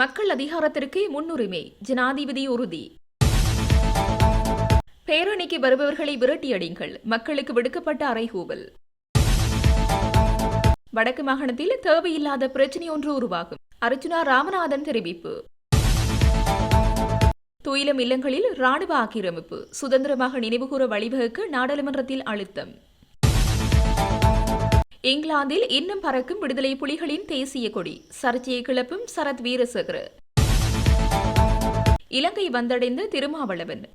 மக்கள் அதிகாரத்திற்கு முன்னுரிமை ஜனாதிபதி உறுதி. பேரணிக்கு வருபவர்களை விரட்டியடிங்கள் மக்களுக்கு விடுக்கப்பட்ட அறைகூவல். வடக்கு மாகாணத்தில் தேவையில்லாத பிரச்சினை ஒன்று உருவாகும் அர்ச்சுனா ராமநாதன் தெரிவிப்பு. துயிலம் இல்லங்களில் ராணுவ ஆக்கிரமிப்பு சுதந்திரமாக நினைவுகூர வழிவகுக்க நாடாளுமன்றத்தில் அழுத்தம். இங்கிலாந்தில் இன்னும் பறக்கும் விடுதலை புலிகளின் தேசிய கொடி. சர்ச்சையை கிளப்பும் சரத் வீரசேகர. இலங்கை வந்தடைந்த திருமாவளவன்.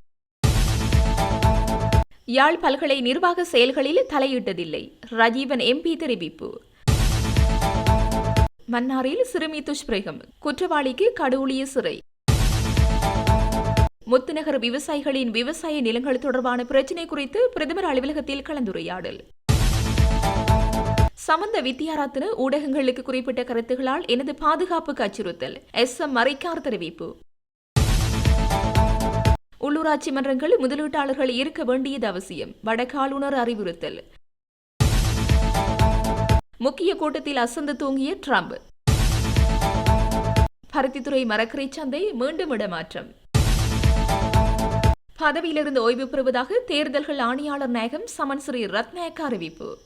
யாழ் பல்கலை நிர்வாக செயல்களில் தலையிட்டதில்லை. ரஜீவன் எம்பி தெரிவிப்பு. மன்னாரில் சிறுமி துஷ்பிரகம் குற்றவாளிக்கு கடூழிய சிறை. முத்துநகர் விவசாயிகளின் விவசாய நிலங்கள் தொடர்பான பிரச்சினை குறித்து பிரதமர் அலுவலகத்தில் கலந்துரையாடல். சமந்த வித்யாரத்ன ஊடகங்களுக்கு குறிப்பிட்ட கருத்துகளால் எனது பாதுகாப்புக்கு அச்சுறுத்தல். எஸ். எம். மறைக்கார் தெரிவிப்பு. உள்ளூராட்சி மன்றங்கள் முதலீட்டாளர்கள் இருக்க வேண்டியது அவசியம். வடக்காளுநர் அறிவுறுத்தல். முக்கிய கூட்டத்தில் அசந்து தூங்கிய ட்ரம்ப். பருத்தித்துறை மரக்கரை சந்தை மீண்டும் இடமாற்றம். பதவியிலிருந்து ஓய்வு பெறுவதாக தேர்தல்கள் ஆணையாளர் நாயகம் சமன் ஸ்ரீ ரத்நாயக்க அறிவிப்பு.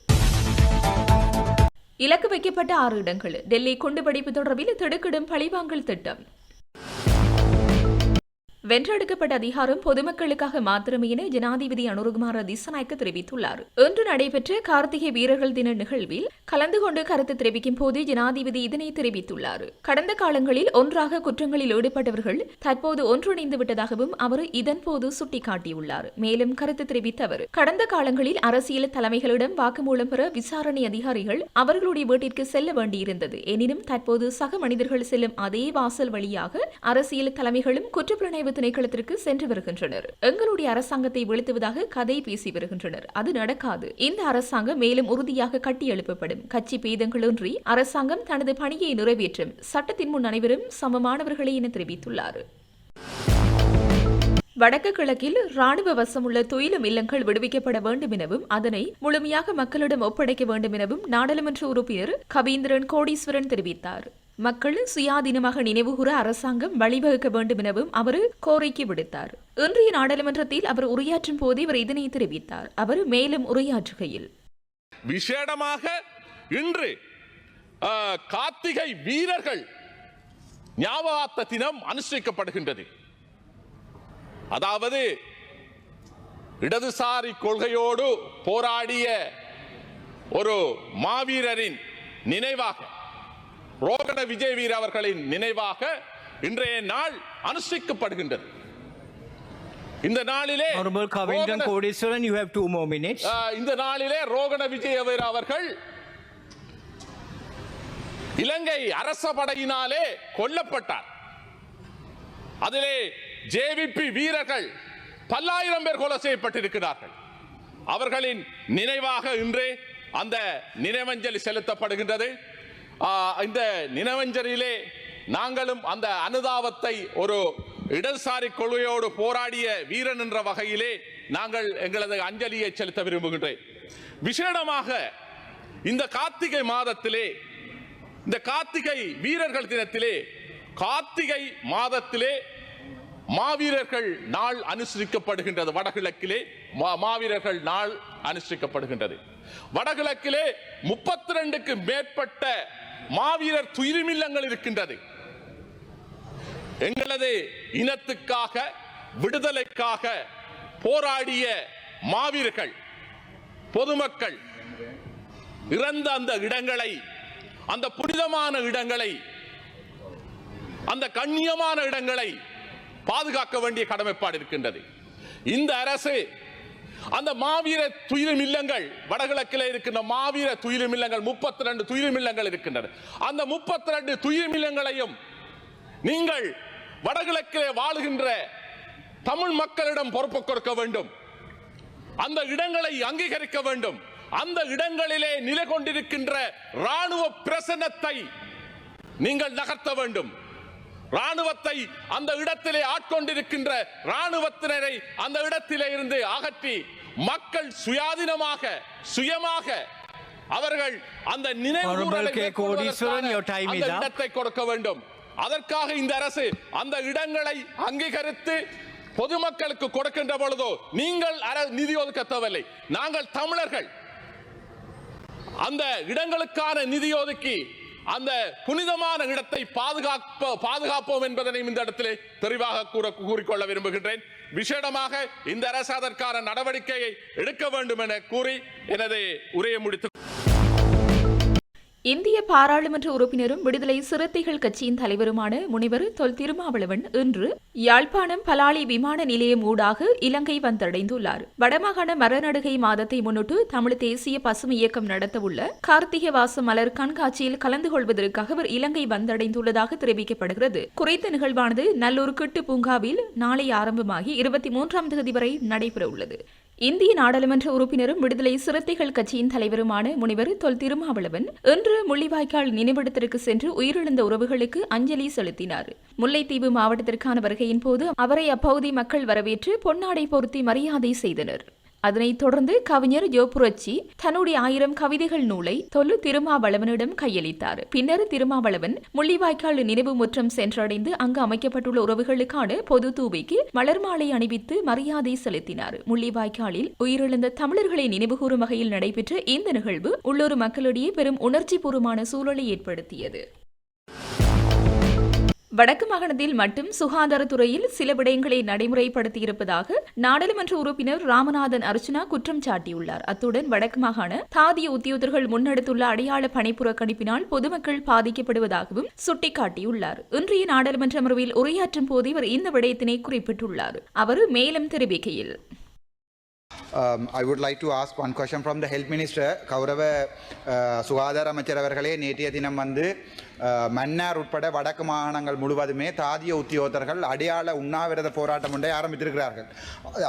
இலக்கு வைக்கப்பட்ட ஆறு இடங்கள். டெல்லி குண்டுவெடிப்பு தொடர்பில் திடுக்கிடும் பழிவாங்கல் திட்டம். வென்றெடுக்கப்பட்ட அதிகாரம் பொதுமக்களுக்காக மாத்திரமே என ஜனாதிபதி அனுருகுமார திசநாயக்க தெரிவித்துள்ளார். இன்று நடைபெற்ற கார்த்திகை வீரர்கள் தின நிகழ்வில் கலந்து கொண்டு கருத்து தெரிவிக்கும் போது ஜனாதிபதி இதனை தெரிவித்துள்ளார். கடந்த காலங்களில் ஒன்றாக குற்றங்களில் ஈடுபட்டவர்கள் தற்போது ஒன்றிணைந்து விட்டதாகவும் அவர் இதன்போது சுட்டிக்காட்டியுள்ளார். மேலும் கருத்து தெரிவித்த அவர் கடந்த காலங்களில் அரசியல் தலைமைகளிடம் வாக்குமூலம் பெற விசாரணை அதிகாரிகள் அவர்களுடைய வீட்டிற்கு செல்ல வேண்டியிருந்தது. எனினும் தற்போது சக மனிதர்கள் செல்லும் அதே வாசல் வழியாக அரசியல் தலைமைகளும் குற்றப்புலனாய்வு திணைக்களத்திற்கு சென்று வருகின்றனர். எங்களுடைய அரசாங்கத்தை வீழ்த்துவதாக கதை பேசி வருகின்றனர். அது நடக்காது. இந்த அரசாங்கம் மேலும் உறுதியாக கட்டி எழுப்பப்படும். கட்சி பேதங்களின்றி அரசாங்கம் தனது பணியை நிறைவேற்றும். சட்டத்தின் முன் அனைவரும் சமமானவர்களே என தெரிவித்துள்ளார். வடக்கு கிழக்கில் ராணுவ வசமுள்ள துயிலும் இல்லங்கள் விடுவிக்கப்பட வேண்டும் எனவும் அதனை முழுமையாக மக்களிடம் ஒப்படைக்க வேண்டும் எனவும் நாடாளுமன்ற உறுப்பினர் கவீந்திரன் கோடீஸ்வரன் தெரிவித்தார். மக்கள் சுயாதீனமாக நினைவுகூர அரசாங்கம் வழிவகுக்க வேண்டும் எனவும் அவர் கோரிக்கை விடுத்தார். இன்றைய நாடாளுமன்றத்தில் அவர் உரையாற்றும் போது இவர் இதனை தெரிவித்தார். அவர் மேலும் உரையாற்றுகையில் விசேடமாக இன்று கார்த்திகை வீரர்கள் ஞாபகார்த்த தினம் அனுஷ்டிக்கப்படுகின்றது. அதாவது இடதுசாரி கொள்கையோடு போராடிய ஒரு மாவீரரின் நினைவாக ரோகண விஜய் வீர் அவர்களின் நினைவாக இன்றைய நாள் அனுஷ்டிக்கப்படுகின்றது. இந்த நாளிலே you have two more minutes. ஆ, இந்த நாளிலே ரோகண விஜயவீர அவர்கள் இலங்கை அரச படையினாலே கொல்லப்பட்டார். அதிலே ஜேவிபி வீரர்கள் பல்லாயிரம் பேர் கொலை செய்யப்பட்டிருக்கிறார்கள். அவர்களின் நினைவாக இன்றே அந்த நினைவஞ்சலி செலுத்தப்படுகின்றது. இந்த நினைவஞ்சலியிலே நாங்களும் அந்த அனுதாபத்தை ஒரு இடதுசாரி கொள்கையோடு போராடிய வீரன் என்ற வகையிலே நாங்கள் எங்களது அஞ்சலியை செலுத்த விரும்புகின்றேன். விசேடமாக இந்த கார்த்திகை மாதத்திலே இந்த கார்த்திகை வீரர்கள் தினத்திலே கார்த்திகை மாதத்திலே மாவீரர்கள் நாள் அனுசரிக்கப்படுகின்றது. வடகிழக்கிலே மா- மாவீரர்கள் நாள் அனுசரிக்கப்படுகின்றது. வடகிழக்கிலே முப்பத்தி ரெண்டுக்கு மேற்பட்ட மாவீரர் துயிரிமில்லங்கள் இருக்கின்றது. எங்களது இனத்துக்காக விடுதலைக்காக போராடிய மாவீரர்கள் பொதுமக்கள் இறந்த அந்த இடங்களை அந்த புனிதமான இடங்களை அந்த கண்ணியமான இடங்களை பாதுகாக்க வேண்டிய கடமைப்பாடு இருக்கின்றது. இந்த அரசு அந்த மாவீர துயிலும் இல்லங்கள் வடகிழக்கில் இருக்கின்ற மாவீர துயிலும் இல்லங்கள் முப்பத்தி ரெண்டு துயிலும் இல்லங்கள் இருக்கின்றன. அந்த முப்பத்தி ரெண்டு துயிலும் இல்லங்களையும் நீங்கள் வடகிழக்கிலே வாழுகின்ற தமிழ் மக்களிடம் பொறுப்பு கொடுக்க வேண்டும். அந்த இடங்களை அங்கீகரிக்க வேண்டும். அந்த இடங்களிலே நிலை கொண்டிருக்கின்ற ராணுவ பிரசனத்தை நீங்கள் நகர்த்த வேண்டும். ராணுவத்தை அந்த இடத்திலே ஆட்கொண்டிருக்கின்ற ராணுவத்தினரை அந்த இடத்திலே இருந்து அகற்றி மக்கள் சுயாதீனமாக சுயமாக அவர்கள் அந்த நினைவு கொடுக்க வேண்டும். அதற்காக இந்த அரசு அந்த இடங்களை அங்கீகரித்து பொதுமக்களுக்கு கொடுக்கின்ற பொழுதோ நீங்கள் நிதி ஒதுக்க தேவையில்லை நாங்கள் தமிழர்கள். அந்த இடங்களுக்கான நிதி ஒதுக்கி அந்த புனிதமான இடத்தை பாதுகாப்ப பாதுகாப்போம் என்பதனையும் இந்த இடத்திலே தெளிவாக கூற கூறிக்கொள்ள விரும்புகின்றேன். விசேடமாக இந்த அரசு அதற்கான நடவடிக்கையை எடுக்க வேண்டும் என கூறி எனது உரையை முடித்து இந்திய பாராளுமன்ற உறுப்பினரும் விடுதலை சிறுத்தைகள் கட்சியின் தலைவருமான முனிவர் தொல் திருமாவளவன் இன்று யாழ்ப்பாணம் பலாலி விமான நிலையம் ஊடாக இலங்கை வந்தடைந்துள்ளார். வடமாகாண மரநடுகை மாதத்தை முன்னிட்டு தமிழ் தேசிய பசுமை இயக்கம் நடத்தவுள்ள கார்த்திகை வாச மலர் கண்காட்சியில் கலந்து கொள்வதற்காக அவர் இலங்கை வந்தடைந்துள்ளதாக தெரிவிக்கப்படுகிறது. குறித்த நிகழ்வானது நல்லூர் கிட்டு பூங்காவில் நாளை ஆரம்பமாகி இருபத்தி மூன்றாம் தேதி வரை நடைபெறவுள்ளது. இந்திய நாடாளுமன்ற உறுப்பினரும் விடுதலை சிறுத்தைகள் கட்சியின் தலைவருமான முனிவர் தொல் திருமாவளவன் இன்று முள்ளிவாய்க்கால் நினைவிடத்திற்கு சென்று உயிரிழந்த உறவுகளுக்கு அஞ்சலி செலுத்தினார். முல்லைத்தீவு மாவட்டத்திற்கான வருகையின் போது அவரை அப்பகுதி மக்கள் வரவேற்று பொன்னாடை பொருத்தி மரியாதை செய்தனர். அதனைத் தொடர்ந்து கவிஞர் ஜோபுரட்சி தன்னுடைய ஆயிரம் கவிதைகள் நூலை தொல்லு திருமாவளவனிடம் கையளித்தார். பின்னர் திருமாவளவன் முள்ளிவாய்க்கால் நினைவு முற்றம் சென்றடைந்து அங்கு அமைக்கப்பட்டுள்ள உறவுகளுக்கான பொது தூவிக்கு மலர் மாலை அணிவித்து மரியாதை செலுத்தினார். முள்ளிவாய்க்காலில் உயிரிழந்த தமிழர்களை நினைவுகூறும் வகையில் நடைபெற்ற இந்த நிகழ்வு உள்ளூர் மக்களிடையே பெரும் உணர்ச்சிபூர்வமான சூழலை ஏற்படுத்தியது. வடக்கு மாகாணத்தில் மட்டும் சுகாதாரத்துறையில் சில விடயங்களை நடைமுறைப்படுத்தியிருப்பதாக நாடாளுமன்ற உறுப்பினர் ராமநாதன் அர்ச்சனா குற்றம் சாட்டியுள்ளார். அத்துடன் வடக்கு மாகாண தாதிய உத்தியோகர்கள் முன்னெடுத்துள்ள அடையாள பணிப்புறக்கணிப்பினால் பொதுமக்கள் பாதிக்கப்படுவதாகவும் சுட்டிக்காட்டியுள்ளார். இன்றைய நாடாளுமன்ற அமர்வில் உரையாற்றும் போது இவர் இந்த விடயத்தினை குறிப்பிட்டுள்ளார். அவர் மேலும் தெரிவிக்கையில். Um, I would like to ask one question from the Health Minister. கௌரவ uh, சுகாதார அமைச்சர் அவர்களே நேற்றைய தினம் வந்து மன்னார் உட்பட வடக்கு மாகாணங்கள் முழுவதுமே தாதிய உத்தியோகத்தர்கள் அடையாள உண்ணாவிரத போராட்டம் ஒன்றை ஆரம்பித்திருக்கிறார்கள்.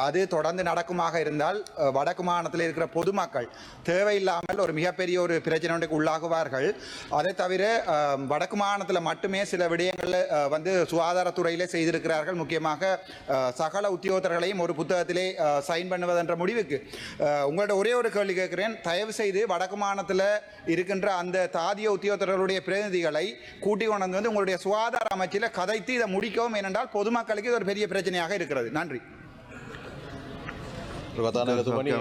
அது தொடர்ந்து நடக்குமாக இருந்தால் வடக்கு மாகாணத்தில் இருக்கிற பொதுமக்கள் தேவையில்லாமல் ஒரு மிகப்பெரிய ஒரு பிரச்சனை ஒன்றுக்கு உள்ளாகுவார்கள். அதை தவிர வடக்கு மாகாணத்தில் மட்டுமே சில விடயங்கள் வந்து சுகாதாரத்துறையிலே செய்திருக்கிறார்கள். முக்கியமாக சகல உத்தியோகத்தர்களையும் ஒரு புத்தகத்திலே சைன் பண்ணுவதென்ற முடிவுக்கு. உங்களோட ஒரே ஒரு கேள்வி கேட்கிறேன். தயவு செய்து வடக்கு மாகாணத்தில் இருக்கின்ற அந்த தாதிய உத்தியோகத்தர்களுடைய பிரதிநிதிகள் கூட்டி கொண்டு வந்து உங்களுடைய சுகாதார அமைச்சில் கதைத்து இதை முடிக்கவும் ஏனென்றால் பொதுமக்களுக்கு இது ஒரு பெரிய பிரச்சனையாக இருக்கிறது நன்றி ප්‍රගතානගතුමනි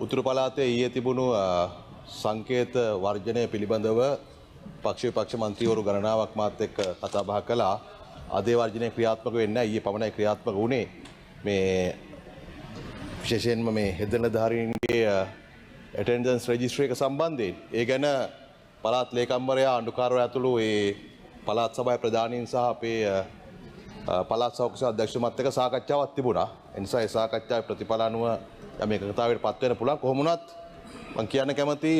උතුරු පලාතේ ඊය තිබුණු අ, සංකේත වර්ජනය පිළිබඳව පක්ෂ පක්ෂ මන්ත්‍රීවරු ගණනාවක් මාත් එක්ක කතාබහ කලා අදේ වර්ජනය ක්‍රියාත්මක වෙන්න ඊය පමණයි ක්‍රියාත්මක වුණේ මේ විශේෂයෙන්ම මේ හෙදන ධාරීන්ගේ ඇටන්ඩන්ස් රජිස්ට්‍ර එක සම්බන්ධයෙන් ඒ ගැන පලාත් ලේකම්බරයා අඩුකාරව ඇතුළු ඒ පලාත් සබයි ප්‍රධානීන් සහ අපේ අ, පලාත් සෞක්ෂ අධ්‍යක්ෂමත් එක සාකච්ඡාවක් තිබුණා. එනිසා ඒ සාකච්ඡාවේ ප්‍රතිඵල අනුව යම් එකඟතාවයට පත් වෙන්න පුළුවන්. කොහොමුණත් මම කියන්න කැමති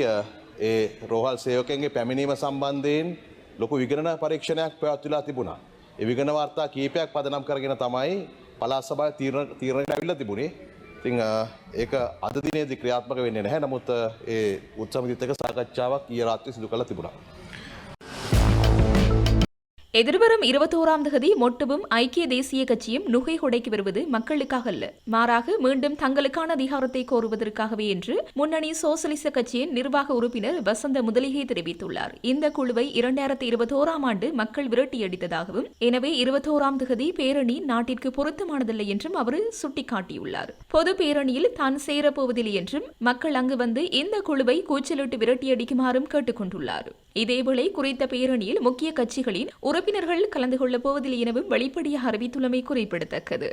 ඒ රෝහල් සේවකයන්ගේ පැමිණීම සම්බන්ධයෙන් ලොකු විගණන පරීක්ෂණයක් පැවැත්විලා තිබුණා. ඒ විගණන වාර්තා කීපයක් පදනම් කරගෙන තමයි පළාත් සභාව තීරණ තීරණයට ඇවිල්ලා තිබුණේ. ඉතින් අ, ඒක අද දිනේදී ක්‍රියාත්මක වෙන්නේ නැහැ. නමුත් අ, ඒ උත්සවවිදිත් එක්ක සාකච්ඡාවක් ඊයේ රාත්‍රියේ සිදු කළා තිබුණා. எதிர்வரும் இருபத்தோராம் தேதி மொட்டுவும் ஐக்கிய தேசிய கட்சியும் நுகை உடைக்கு வருவது மக்களுக்காக அல்ல. மாறாக மீண்டும் தங்களுக்கான அதிகாரத்தை கோருவதற்காகவே என்று முன்னணி சோசலிச கட்சியின் நிர்வாக உறுப்பினர் வசந்த முதலிகை தெரிவித்துள்ளார். இந்த குழுவை இரண்டாயிரத்தி இருபத்தோராம் ஆண்டு மக்கள் விரட்டியடித்ததாகவும் எனவே இருபத்தோராம் தேதி பேரணி நாட்டிற்கு பொருத்தமானதில்லை என்றும் அவர் சுட்டிக்காட்டியுள்ளார். பொது பேரணியில் தான் சேரப்போவதில்லை என்றும் மக்கள் அங்கு வந்து இந்த குழுவை கூச்சலிட்டு விரட்டியடிக்குமாறும் கேட்டுக்கொண்டுள்ளார். இதேவேளை குறித்த பேரணியில் முக்கிய கட்சிகளின் உறுப்பினர்கள் கலந்து கொள்ளப் போவதில்லை எனவும் வெளிப்படையாக அறிவித்துள்ளமை குறிப்பிடத்தக்கது.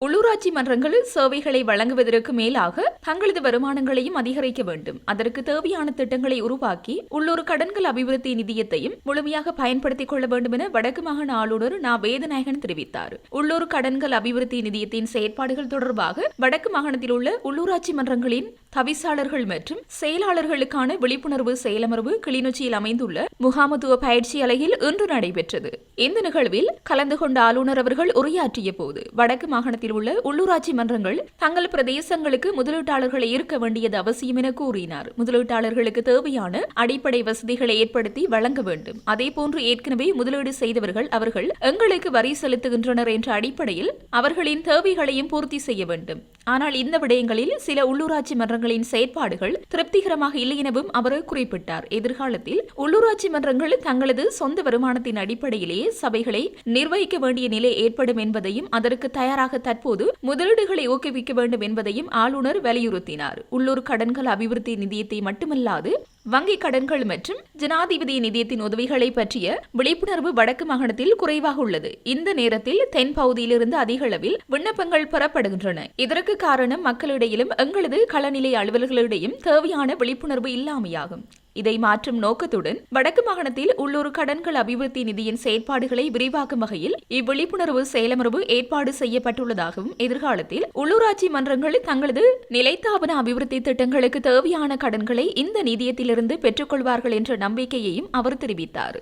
உள்ளூராட்சி மன்றங்களில் சேவைகளை வழங்குவதற்கு மேலாக தங்களது வருமானங்களையும் அதிகரிக்க வேண்டும். அதற்கு தேவையான திட்டங்களை உருவாக்கி உள்ளூர் கடன்கள் அபிவிருத்தி நிதியத்தையும் முழுமையாக பயன்படுத்திக் கொள்ள வேண்டும் என வடக்கு மாகாண ஆளுநர் நா. வேதநாயகன் தெரிவித்தார். உள்ளூர் கடன்கள் அபிவிருத்தி நிதியத்தின் செயற்பாடுகள் தொடர்பாக வடக்கு மாகாணத்தில் உள்ள உள்ளூராட்சி மன்றங்களின் தவிசாளர்கள் மற்றும் செயலாளர்களுக்கான விழிப்புணர்வு செயலமர்வு கிளிநொச்சியில் அமைந்துள்ள முகாமத்துவ பயிற்சி அலையில் இன்று நடைபெற்றது. இந்த நிகழ்வில் கலந்து கொண்ட ஆளுநர் அவர்கள் உரையாற்றிய போது வடக்கு மாகாணத்தில் உள்ள உள்ளூராட்சி மன்றங்கள் தங்கள் பிரதேசங்களுக்கு முதலீட்டாளர்களை இருக்க வேண்டியது அவசியம் என கூறினார். முதலீட்டாளர்களுக்கு தேவையான அடிப்படை வசதிகளை ஏற்படுத்தி வழங்க வேண்டும். அதேபோன்று ஏற்கனவே முதலீடு செய்தவர்கள் அவர்கள் எங்களுக்கு வரி செலுத்துகின்றனர் என்ற அடிப்படையில் அவர்களின் தேவைகளையும் பூர்த்தி செய்ய வேண்டும். ஆனால் இந்த விடயங்களில் சில உள்ளூராட்சி மன்றங்களின் செயற்பாடுகள் திருப்திகரமாக இல்லை எனவும் அவர் குறிப்பிட்டார். எதிர்காலத்தில் உள்ளூராட்சி மன்றங்கள் தங்களது சொந்த வருமானத்தின் அடிப்படையிலேயே சபைகளை நிர்வகிக்க வேண்டிய நிலை ஏற்படும் என்பதையும் அதற்கு தயாராக தற்போது முதலீடுகளை ஊக்குவிக்க வேண்டும் என்பதையும் ஆளுநர் வலியுறுத்தினார். உள்ளூர் கடன்கள் அபிவிருத்தி நிதியத்தை மட்டுமல்லாது வங்கி கடன்கள் மற்றும் ஜனாதிபதி நிதியத்தின் உதவிகளை பற்றிய விழிப்புணர்வு வடக்கு மாகாணத்தில் குறைவாக உள்ளது. இந்த நேரத்தில் தென் பகுதியிலிருந்து அதிக அளவில் விண்ணப்பங்கள் பெறப்படுகின்றன. இதற்கு காரணம் மக்களிடையிலும் எங்களது களநிலை அலுவலர்களிடையும் தேவையான விழிப்புணர்வு இல்லாமையாகும். இதை மாற்றும் நோக்கத்துடன் வடக்கு மாகாணத்தில் உள்ளூர் கடன்கள் அபிவிருத்தி நிதியின் செயற்பாடுகளை விரிவாக்கும் வகையில் இவ்விழிப்புணர்வு செயலமர்வு ஏற்பாடு செய்யப்பட்டுள்ளதாகவும் எதிர்காலத்தில் உள்ளூராட்சி மன்றங்கள் தங்களது நிலைத்தாபன அபிவிருத்தி திட்டங்களுக்கு தேவையான கடன்களை இந்த நிதியத்திலிருந்து பெற்றுக்கொள்வார்கள் என்ற நம்பிக்கையையும் அவர் தெரிவித்தார்.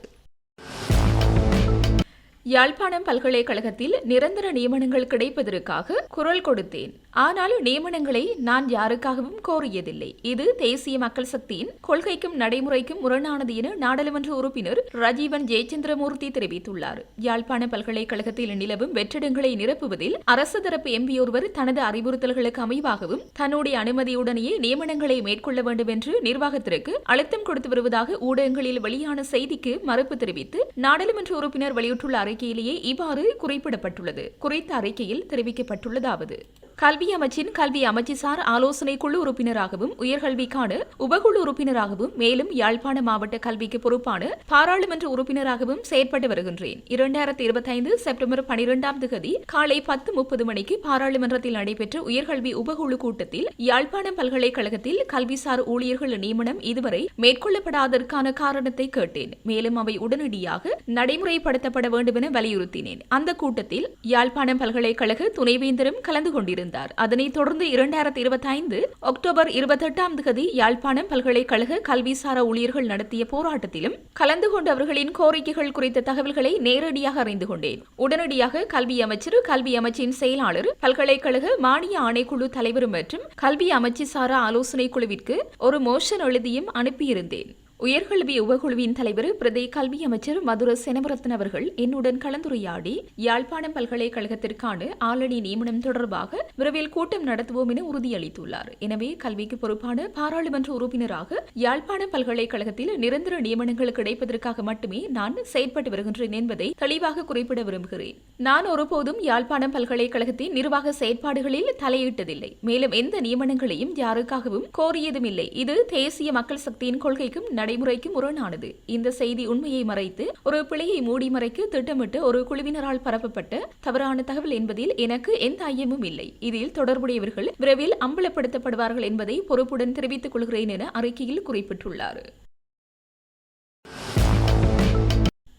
யாழ்ப்பாணம் பல்கலைக்கழகத்தில் நிரந்தர நியமனங்கள் கிடைப்பதற்காக குரல் கொடுத்தேன். ஆனால் நியமனங்களை நான் யாருக்காகவும் கோரியதில்லை. இது தேசிய மக்கள் சக்தியின் கொள்கைக்கும் நடைமுறைக்கும் முரணானது என நாடாளுமன்ற உறுப்பினர் ரஜீவன் ஜெயச்சந்திரமூர்த்தி தெரிவித்துள்ளார். யாழ்ப்பாண பல்கலைக்கழகத்தில் நிலவும் வெற்றிடங்களை நிரப்புவதில் அரசு தரப்பு எம்பி ஒருவர் தனது அறிவுறுத்தல்களுக்கு அமைவாகவும் தன்னுடைய அனுமதியுடனேயே நியமனங்களை மேற்கொள்ள வேண்டும் என்று நிர்வாகத்திற்கு அழுத்தம் கொடுத்து வருவதாக ஊடகங்களில் வெளியான செய்திக்கு மறுப்பு தெரிவித்து நாடாளுமன்ற உறுப்பினர் வெளியிட்டுள்ள அறிக்கையிலேயே இவ்வாறு குறிப்பிடப்பட்டுள்ளது. குறித்த அறிக்கையில் தெரிவிக்கப்பட்டுள்ளதாவது. கல்வி அமைச்சின் கல்வி அமைச்சுசார் ஆலோசனை குழு உறுப்பினராகவும் உயர்கல்விக்கான உபகுழு உறுப்பினராகவும் மேலும் யாழ்ப்பாண மாவட்ட கல்விக்கு பொறுப்பான பாராளுமன்ற உறுப்பினராகவும் செயற்பட்டு வருகின்றேன். இரண்டாயிரத்தி இருபத்தைந்து செப்டம்பர் பனிரெண்டாம் தேதி காலை பத்து முப்பது மணிக்கு பாராளுமன்றத்தில் நடைபெற்ற உயர்கல்வி உபகுழு கூட்டத்தில் யாழ்ப்பாணம் பல்கலைக்கழகத்தில் கல்விசார் ஊழியர்கள் நியமனம் இதுவரை மேற்கொள்ளப்படாததற்கான காரணத்தை கேட்டேன். மேலும் அவை உடனடியாக நடைமுறைப்படுத்தப்பட வேண்டும் என வலியுறுத்தினேன். அந்த கூட்டத்தில் யாழ்ப்பாணம் பல்கலைக்கழக துணைவேந்தரும் கலந்து கொண்டிருந்தார். அதனைத் தொடர்ந்து இரண்டாயிரத்தி இருபத்தி ஐந்து அக்டோபர் இருபத்தெட்டாம் தேதி யாழ்ப்பாணம் பல்கலைக்கழக கல்விசார ஊழியர்கள் நடத்திய போராட்டத்திலும் கலந்து கொண்டு அவர்களின் கோரிக்கைகள் குறித்த தகவல்களை நேரடியாக அறிந்து கொண்டேன். உடனடியாக கல்வி அமைச்சர் கல்வி அமைச்சின் செயலாளர் பல்கலைக்கழக மானிய ஆணைக்குழு தலைவர் மற்றும் கல்வி அமைச்சு சாரா ஆலோசனை குழுவிற்கு ஒரு மோஷன் எழுதியும் அனுப்பியிருந்தேன். உயர்கல்வி உபகுழுவின் தலைவர் பிரதே கல்வி அமைச்சர் மதுர செனவரத்ன அவர்கள் என்னுடன் கலந்துரையாடி யாழ்ப்பாணம் பல்கலைக்கழகத்திற்கான ஆளணி நியமனம் தொடர்பாக விரைவில் கூட்டம் நடத்துவோம் என உறுதியளித்துள்ளார். எனவே கல்விக்கு பொறுப்பான பாராளுமன்ற உறுப்பினராக யாழ்ப்பாணம் பல்கலைக்கழகத்தில் நிரந்தர நியமனங்கள் கிடைப்பதற்காக மட்டுமே நான் செயற்பட்டு வருகின்றேன் என்பதை தெளிவாக குறிப்பிட விரும்புகிறேன். நான் ஒருபோதும் யாழ்ப்பாணம் பல்கலைக்கழகத்தின் நிர்வாக செயற்பாடுகளில் தலையிட்டதில்லை. மேலும் எந்த நியமனங்களையும் யாருக்காகவும் கோரியதும் இல்லை இது தேசிய மக்கள் சக்தியின் கொள்கைக்கும் நடைமுறைக்கும் முரணானது. இந்த செய்தி உண்மையை மறைத்து ஒரு பிழையை மூடி மறைக்க திட்டமிட்டு ஒரு குழுவினரால் பரப்பப்பட்ட தவறான தகவல் என்பதில் எனக்கு எந்த ஐயமும் இல்லை. இதில் தொடர்புடையவர்கள் விரைவில் அம்பலப்படுத்தப்படுவார்கள் என்பதை பொறுப்புடன் தெரிவித்துக் கொள்கிறேன் என அறிக்கையில் குறிப்பிட்டுள்ளார்.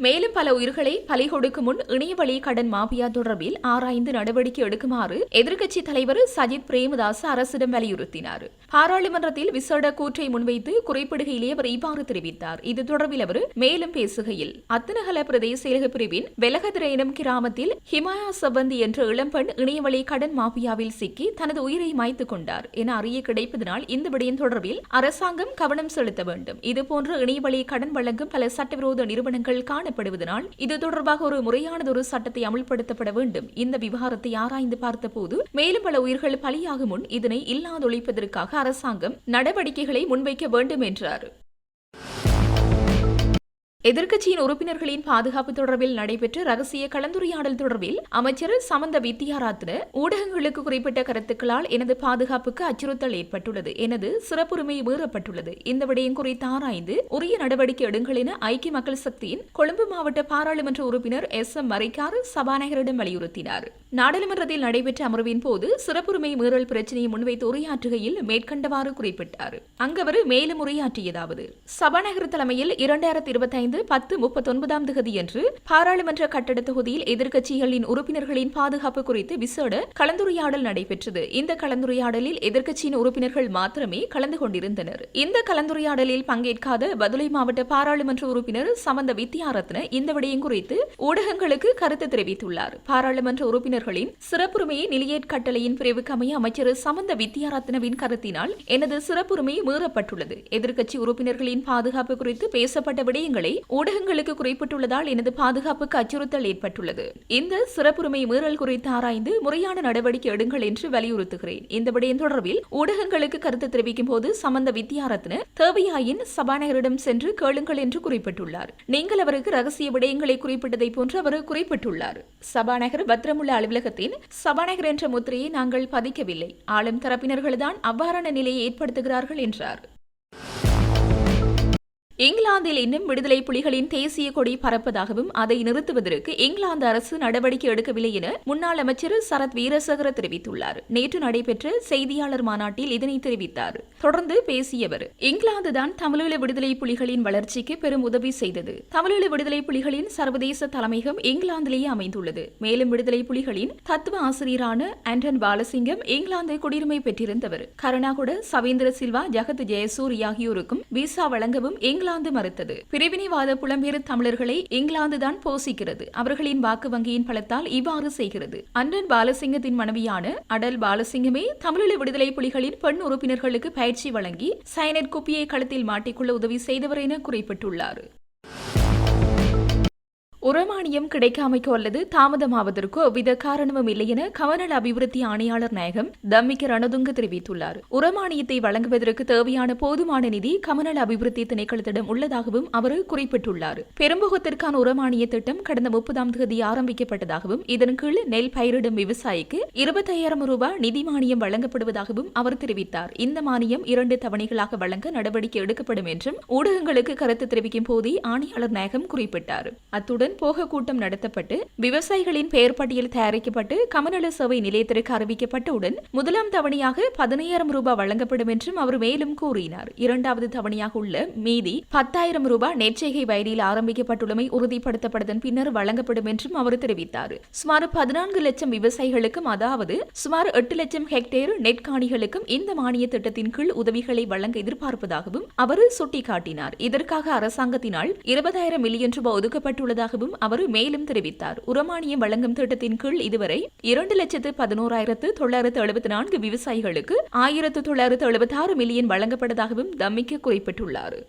மேலும் பல உயிர்களை பலி கொடுக்கும் முன் இணையவழி கடன் மாபியா தொடர்பில் ஆராய்ந்து நடவடிக்கை எடுக்குமாறு எதிர்க்கட்சி தலைவர் சஜித் பிரேமதாஸ் அரசிடம் வலியுறுத்தினார். பாராளுமன்றத்தில் விசேட கூற்றை முன்வைத்து குறிப்பிடுகையிலே அவர் இவ்வாறு தெரிவித்தார். இது தொடர்பில் அவர் மேலும் பேசுகையில் அத்தனகல பிரதேச செயலக பிரிவின் வெலகதிரேனம் கிராமத்தில் ஹிமாயா சபந்தி என்ற இளம்பெண் இணையவழி கடன் மாபியாவில் சிக்கி தனது உயிரை மாய்த்துக் கொண்டார் என அறிய கிடைப்பதனால் இந்த விடயம் தொடர்பில் அரசாங்கம் கவனம் செலுத்த வேண்டும். இதுபோன்ற இணையவழி கடன் வழங்கும் பல சட்டவிரோத நிறுவனங்கள் காணப்படுவதனால் இது தொடர்பாக ஒரு முறையானதொரு சட்டத்தை அமுல்படுத்தப்பட வேண்டும். இந்த விவகாரத்தை ஆராய்ந்து பார்த்தபோது மேலும் பல உயிர்கள் பலியாகும் முன் இதனை இல்லாதொழிப்பதற்காக அரசாங்கம் நடவடிக்கைகளை முன்வைக்க வேண்டும் என்றார். எதிர்க்கட்சியின் உறுப்பினர்களின் பாதுகாப்பு தொடர்பில் நடைபெற்ற ரகசிய கலந்துரையாடல் தொடர்பில் அமைச்சர் சமந்த வித்யாராத்ன ஊடகங்களுக்கு குறிப்பிட்ட கருத்துக்களால் எனது பாதுகாப்புக்கு அச்சுறுத்தல் ஏற்பட்டுள்ளது. எனது சிறப்புரிமை மீறப்பட்டுள்ளது. இந்த விடயம் குறித்து ஆராய்ந்து உரிய நடவடிக்கை எடுங்கள் என ஐக்கிய மக்கள் சக்தியின் கொழும்பு மாவட்ட பாராளுமன்ற உறுப்பினர் எஸ். எம். மறைக்கார் சபாநாயகரிடம் வலியுறுத்தினார். நாடாளுமன்றத்தில் நடைபெற்ற அமர்வின் போது சிறப்புரிமை மீறல் பிரச்சினையை முன்வைத்து உரையாற்றுகையில் மேற்கண்டவாறு குறிப்பிட்டார். அங்கு அவர் மேலும் உரையாற்றியதாவது சபாநாயகர் தலைமையில் இரண்டாயிரத்தி இருபத்தி ஐந்து பத்து முப்பத்தொன்பதாம் தேதியன்று பாராளுமன்ற கட்டட தொகுதியில் எதிர்க்கட்சிகளின் உறுப்பினர்களின் பாதுகாப்பு குறித்து விசேட கலந்துரையாடல் நடைபெற்றது. இந்த கலந்துரையாடலில் எதிர்க்கட்சியின் உறுப்பினர்கள் மாத்திரமே கலந்து கொண்டிருந்தனர். இந்த கலந்துரையாடலில் பங்கேற்காத பதுளை மாவட்ட பாராளுமன்ற உறுப்பினர் சமந்த வித்யாரத்ன இந்த விடயம் குறித்து ஊடகங்களுக்கு கருத்து தெரிவித்துள்ளார். பாராளுமன்ற உறுப்பினர்களின் சிறப்புரிமையை நிலையேற் கட்டளையின் பிரிவுக்கு அமைய அமைச்சர் சமந்த வித்யாரத்னவின் கருத்தினால் எனது சிறப்புரிமை மீறப்பட்டுள்ளது. எதிர்க்கட்சி உறுப்பினர்களின் பாதுகாப்பு குறித்து பேசப்பட்ட விடயங்களை ஊடகங்களுக்கு குறிப்பிட்டுள்ளதால் எனது பாதுகாப்புக்கு அச்சுறுத்தல் ஏற்பட்டுள்ளது. இந்த சிறப்புரிமை மீறல் குறித்து ஆராய்ந்து முறையான நடவடிக்கை எடுங்கள் என்று வலியுறுத்துகிறேன். இந்த விடயம் தொடர்பில் ஊடகங்களுக்கு கருத்து தெரிவிக்கும் போது சம்பந்த வித்யாரத்ன தேவையாயின் சபாநாயகரிடம் சென்று கேளுங்கள் என்று குறிப்பிட்டுள்ளார். நீங்கள் அவருக்கு ரகசிய விடயங்களை குறிப்பிட்டதை போன்று அவர் குறிப்பிட்டுள்ளார். சபாநாயகர் பத்திரமுள்ள அலுவலகத்தின் சபாநாயகர் என்ற முத்திரையை நாங்கள் பதிக்கவில்லை. ஆளும் தரப்பினர்கள்தான் அவ்வாறான நிலையை ஏற்படுத்துகிறார்கள் என்றார். இங்கிலாந்தில் இன்னும் விடுதலை புலிகளின் தேசிய கொடி பறப்பதாகவும் அதை நிறுத்துவதற்கு இங்கிலாந்து அரசு நடவடிக்கை எடுக்கவில்லை என முன்னாள் அமைச்சர் சரத் வீரசகர தெரிவித்துள்ளார். நேற்று நடைபெற்ற செய்தியாளர் மாநாட்டில் இதனை தெரிவித்தார். தொடர்ந்து பேசிய அவர் இங்கிலாந்து தான் தமிழீழ விடுதலை புலிகளின் வளர்ச்சிக்கு பெரும் உதவி செய்தது. தமிழீழ விடுதலை புலிகளின் சர்வதேச தலைமையகம் இங்கிலாந்திலேயே அமைந்துள்ளது. மேலும் விடுதலை புலிகளின் தத்துவ ஆசிரியரான ஆண்டன் பாலசிங்கம் இங்கிலாந்து குடியுரிமை பெற்றிருந்தவர். கருணாகுட சவேந்திர சில்வா ஜகத் ஜெயசூரி ஆகியோருக்கும் விசா வழங்கவும் இங்கிலாந்து மறுத்தது. பிரிவினைவாத புலம்பெயர் தமிழர்களை இங்கிலாந்து தான் போசிக்கிறது. அவர்களின் வாக்கு வங்கியின் பலத்தால் இவ்வாறு செய்கிறது. அண்ணன் பாலசிங்கத்தின் மனைவியான அடல் பாலசிங்கமே தமிழீழ விடுதலை புலிகளின் பெண் உறுப்பினர்களுக்கு பயிற்சி வழங்கி சைனட் குப்பியை களத்தில் மாட்டிக்கொள்ள உதவி செய்தவர் என குறிப்பிட்டுள்ளார். உரமானியம் கிடைக்காமைக்கோ அல்லது தாமதமாவதற்கோ எவ்வித காரணமும் இல்லை என கமநல அபிவிருத்தி ஆணையாளர் நாயகம் தம்மிக்க ரணதுங்க தெரிவித்துள்ளார். உரமானியத்தை வழங்குவதற்கு தேவையான போதுமான நிதி கமநல அபிவிருத்தி திணைக்களத்திடம் உள்ளதாகவும் அவர் குறிப்பிட்டுள்ளார். பெரும்புகத்திற்கான உரமானிய திட்டம் கடந்த முப்பதாம் தேதி ஆரம்பிக்கப்பட்டதாகவும் இதன் கீழ் நெல் பயிரிடும் விவசாயிக்கு இருபத்தையாயிரம் ரூபாய் நிதி மானியம் வழங்கப்படுவதாகவும் அவர் தெரிவித்தார். இந்த மானியம் இரண்டு தவணைகளாக வழங்க நடவடிக்கை எடுக்கப்படும் என்றும் ஊடகங்களுக்கு கருத்து தெரிவிக்கும் போதே ஆணையாளர் நாயகம் குறிப்பிட்டார். அத்துடன் போக கூட்டம் நடத்தப்பட்டு விவசாயிகளின் பெயர் பட்டியல் தயாரிக்கப்பட்டு கமநல சேவை நிலையத்திற்கு அறிவிக்கப்பட்டவுடன் முதலாம் தவணையாக பதினையாயிரம் ரூபாய் வழங்கப்படும் என்றும் அவர் மேலும் கூறினார். இரண்டாவது தவணையாக உள்ள மீதி பத்தாயிரம் ரூபாய் நெற்செய்கை வயலில் ஆரம்பிக்கப்பட்டுள்ளமை உறுதிப்படுத்தப்பட்டதன் பின்னர் வழங்கப்படும் என்றும் அவர் தெரிவித்தார். சுமார் பதினான்கு லட்சம் விவசாயிகளுக்கும் அதாவது சுமார் எட்டு லட்சம் ஹெக்டேர் நெற்காணிகளுக்கும் இந்த மானிய திட்டத்தின் கீழ் உதவிகளை வழங்க எதிர்பார்ப்பதாகவும் அவர் சுட்டிக்காட்டினார். இதற்காக அரசாங்கத்தினால் இருபதாயிரம் மில்லியன் ரூபாய் ஒதுக்கப்பட்டுள்ளதாகவும் அவர் மேலும் தெரிவித்தார். உரமானியம் வழங்கும் திட்டத்தின் கீழ் இதுவரை இரண்டு லட்சத்து பதினோராயிரத்து தொள்ளாயிரத்து எழுபத்தி நான்கு விவசாயிகளுக்கு ஆயிரத்து தொள்ளாயிரத்து எழுபத்தி ஆறு மில்லியன் வழங்கப்பட்டதாகவும் தம்மிக்க குறிப்பிட்டுள்ளார்.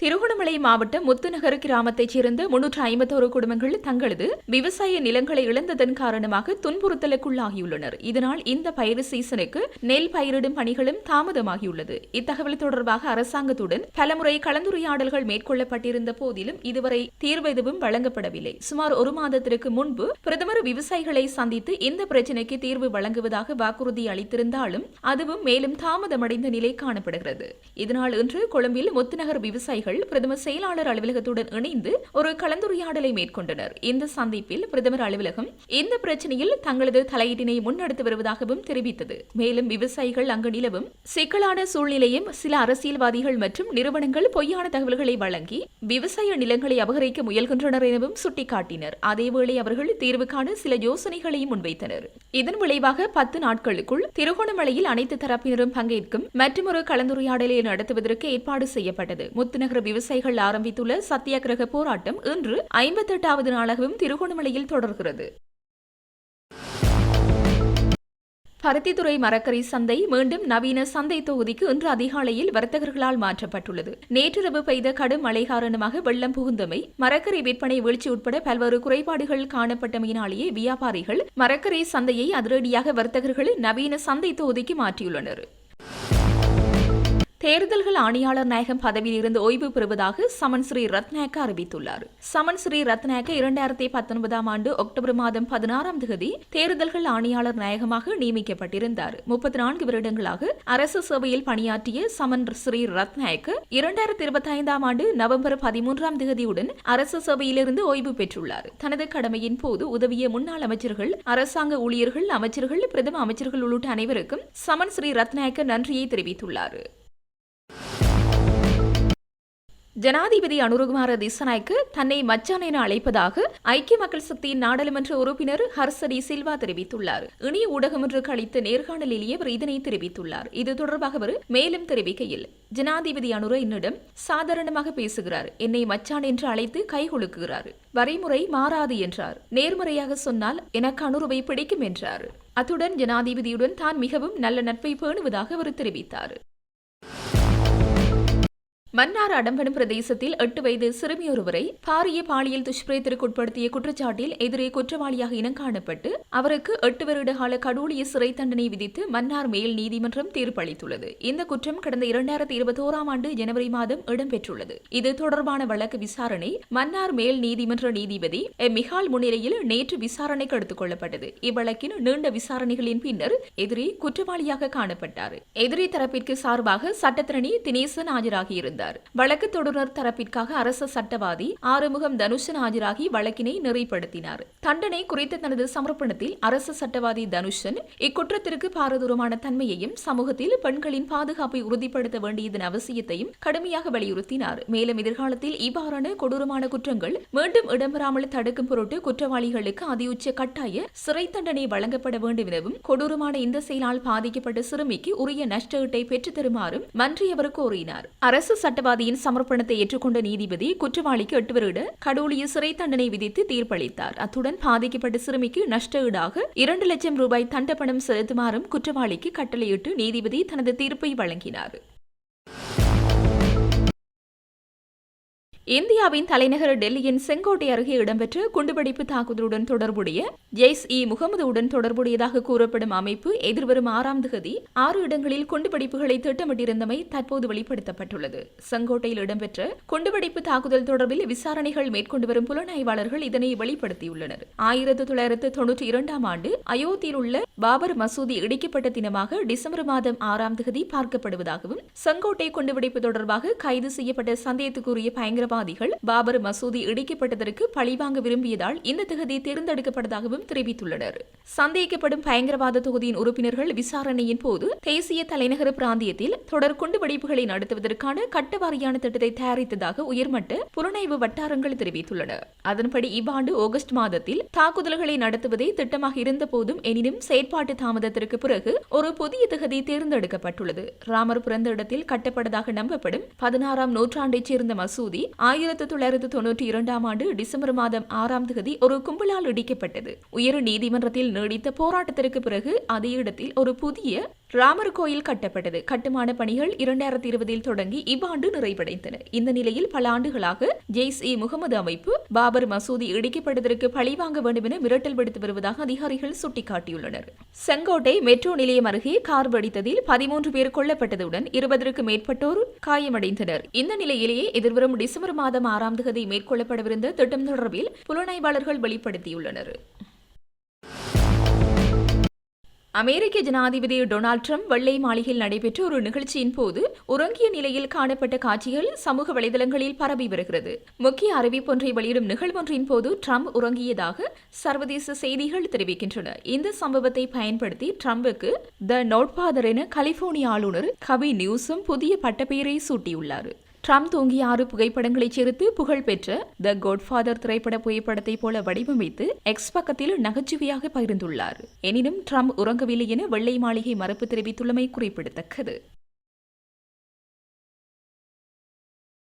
திருகோணமலை மாவட்டம் முத்துநகர் கிராமத்தைச் சேர்ந்த முன்னூற்று ஐம்பத்தோரு குடும்பங்கள் தங்களது விவசாய நிலங்களை இழந்ததன் காரணமாக துன்புறுத்தலுக்குள்ளாகியுள்ளனர். இதனால் இந்த பயிர் சீசனுக்கு நெல் பயிரிடும் பணிகளும் தாமதமாகியுள்ளது. இத்தகவல் தொடர்பாக அரசாங்கத்துடன் பலமுறை கலந்துரையாடல்கள் மேற்கொள்ளப்பட்டிருந்த போதிலும் இதுவரை தீர்வு எதுவும் வழங்கப்படவில்லை. சுமார் ஒரு மாதத்திற்கு முன்பு பிரதமர் விவசாயிகளை சந்தித்து இந்த பிரச்சினைக்கு தீர்வு வழங்குவதாக வாக்குறுதி அளித்திருந்தாலும் அதுவும் மேலும் தாமதமடைந்த நிலை காணப்படுகிறது. இதனால் இன்று கொழும்பில் முத்துநகர் விவசாயிகள் பிரதமர் செயலாளர் அலுவலகத்துடன் இணைந்து ஒரு கலந்துரையாடலை மேற்கொண்டனர். இந்த சந்திப்பில் பிரதமர் அலுவலகம் இந்த பிரச்சனையில் தங்களது தலையீட்டினை முன்னெடுத்து வருவதாகவும் தெரிவித்தது. மேலும் விவசாயிகள் அங்கு நிலவும் சிக்கலான சூழ்நிலையும் சில அரசியல்வாதிகள் மற்றும் நிறுவனங்கள் பொய்யான தகவல்களை வழங்கி விவசாய நிலங்களை அபகரிக்க முயல்கின்றனர் எனவும் சுட்டிக்காட்டினர். அதேவேளை அவர்கள் தீர்வு காண சில யோசனைகளையும் முன்வைத்தனர். இதன் விளைவாக பத்து நாட்களுக்குள் திருகோணமலையில் அனைத்து தரப்பினரும் பங்கேற்கும் மற்றொரு கலந்துரையாடலை நடத்துவதற்கு ஏற்பாடு செய்யப்பட்டது. முத்துநகர் விவசாயிகள் ஆரம்பித்துள்ள சத்தியாகிரக போராட்டம் இன்று ஐம்பத்தெட்டாவது நாளாகவும் திருகோணமலையில் தொடர்கிறது. பருத்தித்துறை மரக்கரை சந்தை மீண்டும் நவீன சந்தை தொகுதிக்கு இன்று அதிகாலையில் வர்த்தகர்களால் மாற்றப்பட்டுள்ளது. நேற்றிரவு பெய்த கடும் மழை காரணமாக வெள்ளம் புகுந்தமை மரக்கரை விற்பனை வீழ்ச்சி உட்பட பல்வேறு குறைபாடுகள் காணப்பட்டமையினாலேயே வியாபாரிகள் மரக்கரை சந்தையை அதிரடியாக வர்த்தகர்கள் நவீன சந்தை தொகுதிக்கு மாற்றியுள்ளனர். தேர்தல்கள் ஆணையாளர் நாயகம் பதவியில் இருந்து ஓய்வு பெறுவதாக சமன் ஸ்ரீ ரத்நாயக்க அறிவித்துள்ளார். சமன் ஸ்ரீ ரத்நாயக்க இரண்டாயிரத்தி பத்தொன்பதாம் ஆண்டு அக்டோபர் மாதம் பதினாறாம் தேதி தேர்தல்கள் ஆணையாளர் நாயகமாக நியமிக்கப்பட்டிருந்தார். முப்பத்தி நான்கு வருடங்களாக அரசு சேவையில் பணியாற்றிய சமன் ஸ்ரீ ரத்நாயக்க இரண்டாயிரத்தி இருபத்தி ஐந்தாம் ஆண்டு நவம்பர் பதிமூன்றாம் தேதியுடன் அரசு சேவையிலிருந்து ஓய்வு பெற்றுள்ளார். தனது கடமையின் போது உதவிய முன்னாள் அமைச்சர்கள் அரசாங்க ஊழியர்கள் அமைச்சர்கள் பிரதம அமைச்சர்கள் உள்ளிட்ட அனைவருக்கும் சமன் ஸ்ரீ ரத்நாயக்க நன்றியை தெரிவித்துள்ளார். ஜனாதிபதி அனுருகுமார திசநாய்க்கு தன்னை மச்சான் என அழைப்பதாக ஐக்கிய மக்கள் சக்தியின் நாடாளுமன்ற உறுப்பினர் ஹர்சரி சில்வா தெரிவித்துள்ளார். இணைய ஊடகம் ஒன்றுக்கு அளித்த நேர்காணலிலேயே அவர் இதனை தெரிவித்துள்ளார். இது தொடர்பாக அவர் மேலும் தெரிவிக்கையில் ஜனாதிபதி அனுர என்னிடம் சாதாரணமாக பேசுகிறார். என்னை மச்சான் என்று அழைத்து கைகுலுக்குகிறார் வரைமுறை மாறாது என்றார். நேர்மறையாக சொன்னால் எனக்கு அனுருவை பிடிக்கும் என்றார். அத்துடன் ஜனாதிபதியுடன் தான் மிகவும் நல்ல நட்பை பேணுவதாக அவர் தெரிவித்தார். மன்னார் அடம்பனம் பிரதேசத்தில் எட்டு வயது சிறுமியொருவரை பாரிய பாலியல் துஷ்பிரயத்திற்கு உட்படுத்திய குற்றச்சாட்டில் எதிரே குற்றவாளியாக இனம் காணப்பட்டு அவருக்கு எட்டு வருட கால கடூழிய சிறை தண்டனை விதித்து மன்னார் மேல் நீதிமன்றம் தீர்ப்பளித்துள்ளது. இந்த குற்றம் கடந்த இரண்டாயிரத்தி இருபத்தோராம் ஆண்டு ஜனவரி மாதம் இடம்பெற்றுள்ளது. இது தொடர்பான வழக்கு விசாரணை மன்னார் மேல் நீதிமன்ற நீதிபதி எம். மிகால் முன்னிலையில் நேற்று விசாரணைக்கு எடுத்துக் கொள்ளப்பட்டது. இவ்வழக்கின் நீண்ட விசாரணைகளின் பின்னர் எதிரி குற்றவாளியாக காணப்பட்டார். எதிரி தரப்பிற்கு சார்பாக சட்டத்திரணி தினேசன் ஆஜராகியிருந்தார். வழக்கு தொடர் தரப்பிற்காக அரச சட்டவாதி ஆறுமுகம் தனுஷன் ஆஜராகி வழக்கினை நிறைப்படுத்தினார். தண்டனை குறித்த தனது சமர்ப்பணத்தில் அரச சட்டவாதி தனுஷன் இக்குற்றத்திற்கு பாரதூரமான தன்மையையும் சமூகத்தில் பெண்களின் பாதுகாப்பை உறுதிப்படுத்த வேண்டியதன் அவசியத்தையும் கடுமையாக வலியுறுத்தினார். மேலும் எதிர்காலத்தில் இவ்வாறான கொடூரமான குற்றங்கள் மீண்டும் இடம்பெறாமல் தடுக்கும் பொருட்டு குற்றவாளிகளுக்கு அதியுச்ச கட்டாய சிறை தண்டனை வழங்கப்பட வேண்டும் எனவும் கொடூரமான இந்த செயலால் பாதிக்கப்பட்ட சிறுமிக்கு உரிய நஷ்ட ஈட்டை பெற்றுத் தருமாறும் மன்றி அவர் கோரினார். அரசு சட்டவாதியின் சமர்ப்பணத்தை ஏற்றுக்கொண்ட நீதிபதி குற்றவாளிக்கு எட்டு வருட கடூழிய சிறை தண்டனை விதித்து தீர்ப்பளித்தார். அத்துடன் பாதிக்கப்பட்ட சிறுமிக்கு நஷ்ட ஈடாக இரண்டு லட்சம் ரூபாய் தண்டப்பணம் செலுத்துமாறும் குற்றவாளிக்கு கட்டளையிட்டு நீதிபதி தனது தீர்ப்பை வழங்கினார். இந்தியாவின் தலைநகர் டெல்லியின் செங்கோட்டை அருகே இடம்பெற்ற குண்டுவெடிப்பு தாக்குதலுடன் தொடர்புடைய ஜெய்ஸ் இ முகமதுவுடன் தொடர்புடையதாக கூறப்படும் அமைப்பு எதிர்வரும் ஆறாம் திகதி ஆறு இடங்களில் குண்டுவெடிப்புகளை திட்டமிட்டிருந்தமை தற்போது வெளிப்படுத்தப்பட்டுள்ளது. செங்கோட்டையில் இடம்பெற்ற குண்டுவெடிப்பு தாக்குதல் தொடர்பில் விசாரணைகள் மேற்கொண்டு வரும் புலனாய்வாளர்கள் இதனை வெளிப்படுத்தியுள்ளனர். ஆயிரத்தி தொள்ளாயிரத்து தொன்னூற்றி இரண்டாம் ஆண்டு அயோத்தியில் உள்ள பாபர் மசூதி இடிக்கப்பட்ட தினமாக டிசம்பர் மாதம் ஆறாம் திகதி பார்க்கப்படுவதாகவும் செங்கோட்டை குண்டுவெடிப்பு தொடர்பாக கைது செய்யப்பட்ட சந்தேகத்துக்குரிய பயங்கரவாதிகள் பாபர் மசூதி இடிக்கப்பட்டதற்கு பழிவாங்க விரும்பியதால் இந்த தொகுதி தேர்ந்தெடுக்கப்பட்டதாகவும் தெரிவித்துள்ளனர். சந்தேகிக்கப்படும் பயங்கரவாத தொகுதியின் உறுப்பினர்கள் விசாரணையின் போது தேசிய தலைநகர பிராந்தியத்தில் தொடர் குண்டுவெடிப்புகளை நடத்துவதற்கான கட்டவாரியான திட்டத்தை தயாரித்ததாக உயர்மட்ட புலனாய்வு வட்டாரங்கள் தெரிவித்துள்ளன. அதன்படி இவ்வாண்டு ஆகஸ்ட் மாதத்தில் தாக்குதல்களை நடத்துவதே திட்டமாக இருந்தபோதும் எனினும் செயற்பாட்டு தாமதத்திற்கு பிறகு ஒரு புதிய தகுதி தேர்ந்தெடுக்கப்பட்டுள்ளது. ராமர் பிறந்த இடத்தில் கட்டப்பட்டதாக நம்பப்படும் பதினாறாம் நூற்றாண்டைச் சேர்ந்த மசூதி ஆயிரத்தி தொள்ளாயிரத்தி தொன்னூற்றி இரண்டாம் ஆண்டு டிசம்பர் மாதம் ஆறாம் தேதி ஒரு கும்பலால் இடிக்கப்பட்டது. உயர் நீதிமன்றத்தில் நீடித்த போராட்டத்திற்கு பிறகு அதே இடத்தில் ஒரு புதிய ராமர் கோயில் கட்டப்பட்டது. கட்டுமான பணிகள் இரண்டாயிரத்தி இருபதில் தொடங்கி இவ்வாண்டு நிறைவடைந்தன. இந்த நிலையில் பல ஆண்டுகளாக ஜெய்ஸ் இ முகமது அமைப்பு பாபர் மசூதி இடிக்கப்பட்டதற்கு பழிவாங்க வேண்டும் என மிரட்டல் விடுத்து வருவதாக அதிகாரிகள் சுட்டிக்காட்டியுள்ளனர். செங்கோட்டை மெட்ரோ நிலையம் அருகே கார் வெடித்ததில் பதிமூன்று பேர் கொல்லப்பட்டதுடன் இருபதற்கு மேற்பட்டோர் காயமடைந்தனர். இந்த நிலையிலேயே எதிர்வரும் டிசம்பர் மாதம் ஆறாம் தேதி மேற்கொள்ளப்படவிருந்த திட்டம் தொடர்பில் புலனாய்வாளர்கள் வெளிப்படுத்தியுள்ளனர். அமெரிக்க ஜனாதிபதி டொனால்ட் ட்ரம்ப் வெள்ளை மாளிகையில் நடைபெற்ற ஒரு நிகழ்ச்சியின் போது உறங்கிய நிலையில் காணப்பட்ட காட்சிகள் சமூக வலைதளங்களில் பரவி வருகிறது. முக்கிய அறிவிப்பொன்றை வெளியிடும் நிகழ்வொன்றின் போது ட்ரம்ப் உறங்கியதாக சர்வதேச செய்திகள் தெரிவிக்கின்றன. இந்த சம்பவத்தை பயன்படுத்தி ட்ரம்புக்கு த நோட்பாதர் என கலிபோர்னியா ஆளுநர் கவி நியூஸும் புதிய பட்டப்பெயரை சூட்டியுள்ளார். ட்ரம்ப் தூங்கிய ஆறு புகைப்படங்களை சேர்த்து புகழ்பெற்ற த கோட்ஃபாதர் திரைப்பட புகைப்படத்தை போல வடிவமைத்து எக்ஸ் பக்கத்தில் நகைச்சுவையாக பகிர்ந்துள்ளார். எனினும் ட்ரம்ப் உறங்கவில்லை என வெள்ளை மாளிகை மறுப்பு தெரிவித்துள்ளமை குறிப்பிடத்தக்கது.